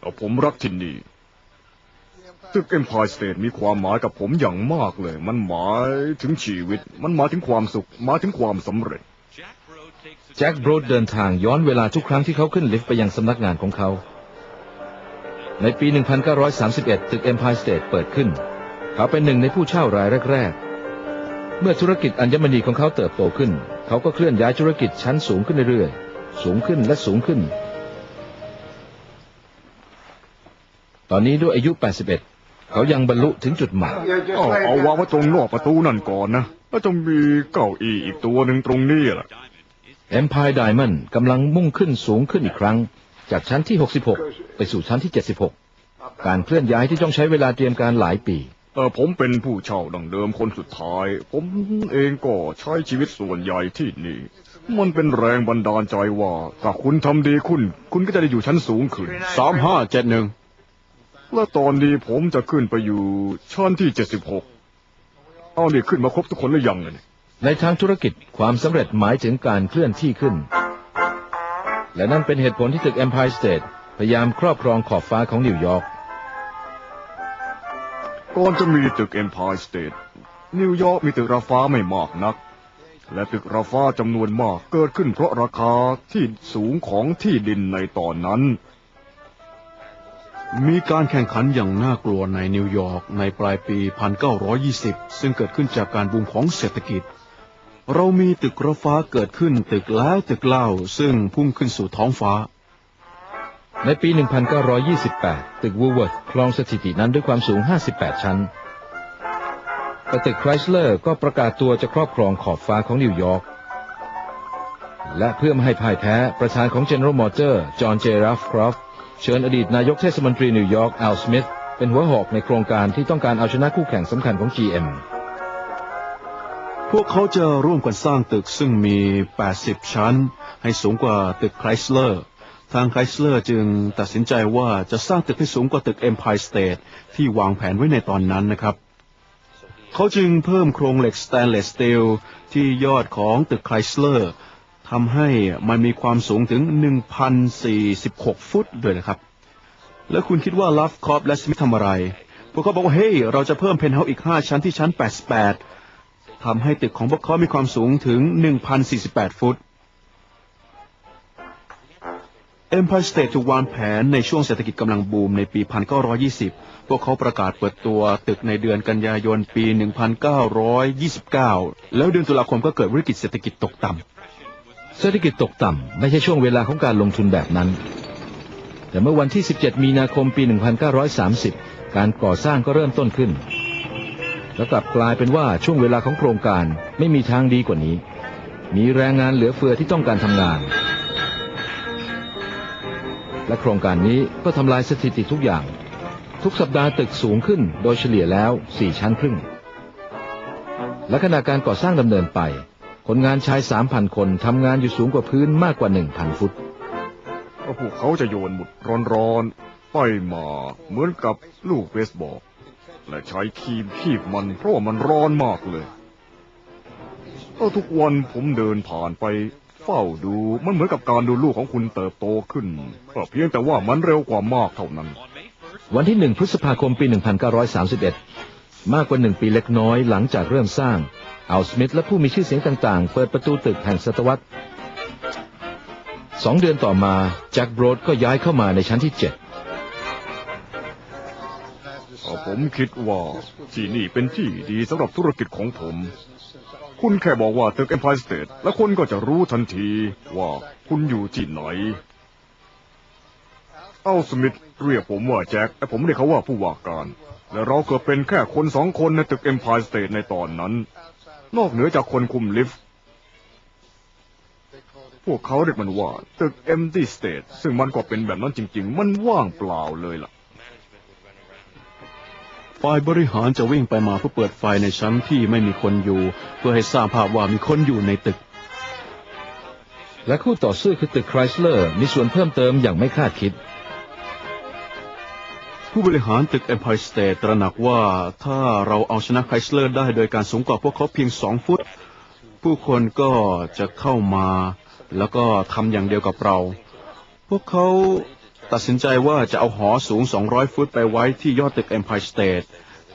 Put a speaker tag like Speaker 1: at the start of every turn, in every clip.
Speaker 1: เอ่ผมรักที่นี่ ตึก Empire State มีความหมายกับผมอย่างมากเลย มันหมายถึงชีวิต มันหมายถึงความสุข หมายถึงความสำเร็จ
Speaker 2: แจ็คโบรดเดินทางย้อนเวลาทุกครั้งที่เขาขึ้นลิฟต์ไปยังสำนักงานของเขา ในปี 1931 ตึก Empire State เปิดขึ้น เขาเป็นหนึ่งในผู้เช่ารายแรก ๆ เมื่อธุรกิจอัญมณีของเขาเติบโตขึ้น เขาก็เคลื่อนย้ายธุรกิจชั้นสูงขึ้นเรื่อยๆ สูงขึ้นและสูงขึ้น ตอนนี้ด้วยอายุ 81 เขายังบรรลุถึงจุดหมาย
Speaker 1: เอาเอาวางไว้ตรงนอกประตูนั่นก่อนนะ แล้วจะมีเก้าอี้อีกตัวหนึ่งตรงนี้แหละ
Speaker 2: Empire Diamond กำลังมุ่งขึ้นสูงขึ้นอีกครั้ง จากชั้นที่ 66 ไปสู่ชั้นที่ 76 การเคลื่อนย้ายที่ต้องใช้เวลาเตรียมการหลายปี
Speaker 1: เออผมเป็นผู้เช่าดังเดิมคนสุดท้าย ผมเองก็ใช้ชีวิตส่วนใหญ่ที่นี่ มันเป็นแรงบันดาลใจว่า ถ้าคุณทำดีคุณ คุณก็จะได้อยู่ชั้นสูงขึ้น
Speaker 3: สามห้าเจ็ดหนึ่ง
Speaker 1: และตอนนี้ผมจะขึ้นไปอยู่ชั้นที่เจ็ดสิบหกเอานี่ขึ้นมาครบทุกคนหรือยังเนี่ย
Speaker 2: ในทางธุรกิจความสำเร็จหมายถึงการเคลื่อนที่ขึ้น และนั่นเป็นเหตุผลที่ตึก Empire State พยายามครอบครองขอบฟ้าของนิวยอร์ก
Speaker 1: ก่อนจะมีตึก Empire State นิวยอร์กมีตึกราฟ้าไม่มากนัก และตึกราฟ้าจำนวนมากเกิดขึ้นเพราะราคาที่สูงของที่ดินในตอนนั้น
Speaker 3: มีการแข่งขันอย่างน่ากลัวในนิวยอร์กในปลายปี 1920 ซึ่งเกิดขึ้นจากการบูมของเศรษฐกิจ เรามีตึกระฟ้าเกิดขึ้นตึกแล้วตึกเล่าซึ่งพุ่งขึ้นสู่ท้องฟ้า
Speaker 2: ในปี 1928 ตึกวูเวิร์ธครองสถิตินั้นด้วยความสูง 58 ชั้นแต่ตึกไครสเลอร์ก็ประกาศตัวจะครอบครองขอบฟ้าของนิวยอร์กและเพื่อไม่ให้พ่ายแพ้ประธานของ General Motors จอห์นเจรัฟครอฟ เชิญอดีตนายกเทศมนตรีนิวยอร์กอัลสมิธเป็นหัวหอกในโครงการที่ต้องการเอาชนะคู่แข่งสำคัญของ GM
Speaker 3: พวกเขาจะร่วมกันสร้างตึกซึ่งมี 80 ชั้น ให้สูงกว่าตึกไครสเลอร์ ทางไครสเลอร์จึงตัดสินใจว่าจะสร้างตึกให้สูงกว่าตึก Empire State ที่วางแผนไว้ในตอนนั้นนะครับ เขาจึงเพิ่มโครงเหล็กสแตนเลสสตีลที่ยอดของตึกไครสเลอร์ ทำให้มันมีความสูงถึง 1,046 ฟุตด้วยนะครับ แล้วคุณคิดว่าลัฟคอปและสมิธทำอะไร พวกเขาบอกว่า เฮ้ย เราจะเพิ่มเพนท์เฮาส์อีก 5 ชั้นที่ชั้น 88ทำให้ตึกของพวกเขามีความสูงถึง 1,048 ฟุต Empire State ถูกวางแผนในช่วงเศรษฐกิจกำลังบูมในปี 1920 พวกเขาประกาศเปิดตัวตึกในเดือนกันยายนปี 1929 แล้วเดือนตุลาคมก็เกิดวิกฤตเศรษฐกิจตกต่ำ
Speaker 2: เศรษฐกิจตกต่ำไม่ใช่ช่วงเวลาของการลงทุนแบบนั้น แต่เมื่อวันที่ 17 มีนาคมปี 1930 การก่อสร้างก็เริ่มต้นขึ้น แล้วกลับกลายเป็นว่าช่วงเวลาของโครงการไม่มีทางดีกว่านี้ มีแรงงานเหลือเฟือที่ต้องการทำงาน และโครงการนี้ก็ทำลายสถิติทุกอย่าง ทุกสัปดาห์ตึกสูงขึ้นโดยเฉลี่ยแล้ว 4 ชั้นครึ่งและขณะการก่อสร้างดำเนินไป คนงานชาย3,000คนทำงานอยู่สูงกว่าพื้นมากกว่า1,000ฟุต
Speaker 1: ก็พวกเขาจะโยนหมุดร้อนๆไปมาเหมือนกับลูกเบสบอลและใช้ครีมคีบมันเพราะว่ามันร้อนมากเลยก็ทุกวันผมเดินผ่านไปเฝ้าดูมันเหมือนกับการดูลูกของคุณเติบโตขึ้นก็เพียงแต่ว่ามันเร็วกว่ามากเท่านั้น
Speaker 2: วันที่1พฤษภาคมปี 1931 มากกว่าหนึ่งปีเล็กน้อยหลังจากเริ่มสร้าง อัลสมิธและผู้มีชื่อเสียงต่างๆ เปิดประตูตึกแห่งศตวรรษสองเดือนต่อมาแจ็คโบรดก็ย้ายเข้ามาในชั้นที่
Speaker 1: เอ่อผมคิดว่าที่นี่เป็นที่ดีสำหรับธุรกิจของผม คุณแค่บอกว่าตึก Empire State และคนก็จะรู้ทันทีว่าคุณอยู่ที่ไหนเอาสมิธเรียกผมว่าแจ็คและผมเรียกเขาว่าผู้ว่าการ และเราเกือบเป็นแค่คนสองคนในตึก Empire State ในตอนนั้น นอกเหนือจากคนคุมลิฟต์ พวกเขาเรียกมันว่า ตึก Empty State ซึ่งมันก็เป็นแบบนั้นจริง ๆ มันว่างเปล่าเลยล่ะ
Speaker 3: ฝ่ายบริหารจะวิ่งไปมาเพื่อเปิดไฟในชั้นที่ไม่มีคนอยู่ เพื่อให้สร้างภาพว่ามีคนอยู่ในตึก
Speaker 2: และคู่ต่อสู้คือตึกไครสเลอร์มีส่วนเพิ่มเติมอย่างไม่คาดคิด
Speaker 3: ผู้บริหารตึก Empire State ตระหนักว่าถ้าเราเอาชนะไครสเลอร์ได้โดยการสูงกว่าพวกเขาเพียงสองฟุต ผู้คนก็จะเข้ามา แล้วก็ทำอย่างเดียวกับเรา พวกเขาตัดสินใจว่าจะเอาหอสูง 200 ฟุตไปไว้ที่ยอดตึก Empire State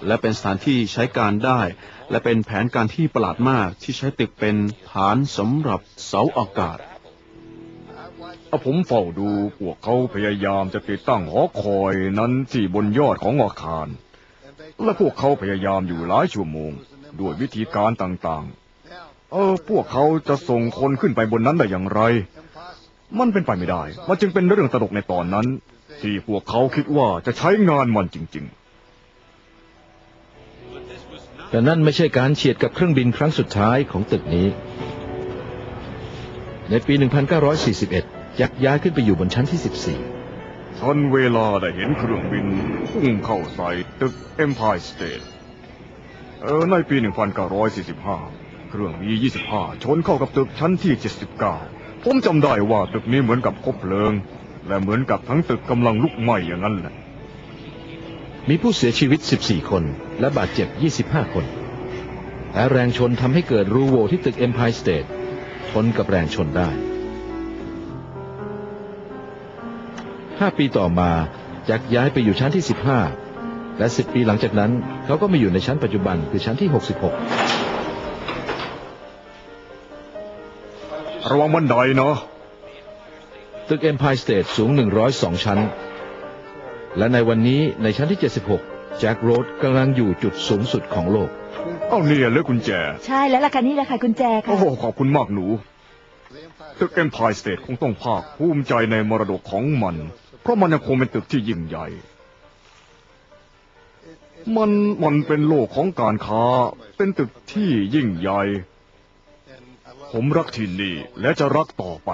Speaker 3: และเป็นสถานที่ใช้การได้ และเป็นแผนการที่ประหลาดมากที่ใช้ตึกเป็นฐานสำหรับเสาอากาศ
Speaker 1: ผมเฝ้าดูพวกเขาพยายามจะติดตั้งหอคอยนั้นที่บนยอดของอาคาร และพวกเขาพยายามอยู่หลายชั่วโมง ด้วยวิธีการต่างๆ เออ พวกเขาจะส่งคนขึ้นไปบนนั้นได้อย่างไร มันเป็นไปไม่ได้ มันจึงเป็นเรื่องตลกในตอนนั้น ที่พวกเขาคิดว่าจะใช้งานมันจริง ๆ
Speaker 2: แต่นั่นไม่ใช่การเฉียดกับเครื่องบินครั้งสุดท้ายของตึกนี้ ในปี 1941 ยักย้ายขึ้นไปอยู่บนชั้นที่
Speaker 1: ๆทันเวลาได้เห็นเครื่องบินพุ่งเข้าใส่ตึก Empire State เออในปี 1945 เครื่องมี 25 ชนเข้ากับตึกชั้นที่ 79 ผมจำได้ว่าตึกนี้เหมือนกับคบเพลิง และเหมือนกับทั้งตึกกำลังลุกไหม้อย่างนั้นแหละ
Speaker 2: 44มีผู้เสียชีวิต 14 คน และบาดเจ็บ 25 คนและแรงชนทำให้เกิดรูโหว่ที่ตึก Empire State ทนกับแรงชนได้ 5 ปีต่อมายักย้ายไปอยู่ชั้นที่ 15 และ 10 ปีหลังจากนั้น เขาก็มาอยู่ในชั้นปัจจุบันคือชั้นที่
Speaker 1: ระวังบันไดนะ
Speaker 2: 66ตึก Empire State สูง 102 ชั้น และในวันนี้ในชั้นที่ 76 แจ็คโรดกำลังอยู่จุดสูงสุดของโลก
Speaker 1: เอาเนี่ยเหลือกุญแจ
Speaker 4: ใช่แล้วล่ะค่ะนี่แหละค่ะกุญแจค่ะ
Speaker 1: โอ้โห ขอบคุณมากหนู ตึก Empire State คงต้องภาคภูมิใจในมรดกของมันเพ ราะมันยังคงเป็นตึกที่ยิ่งใหญ่ มันมันเป็นโลกของการค้า เป็นตึกที่ยิ่งใหญ่ ผมรักที่นี่และจะรักต่อไป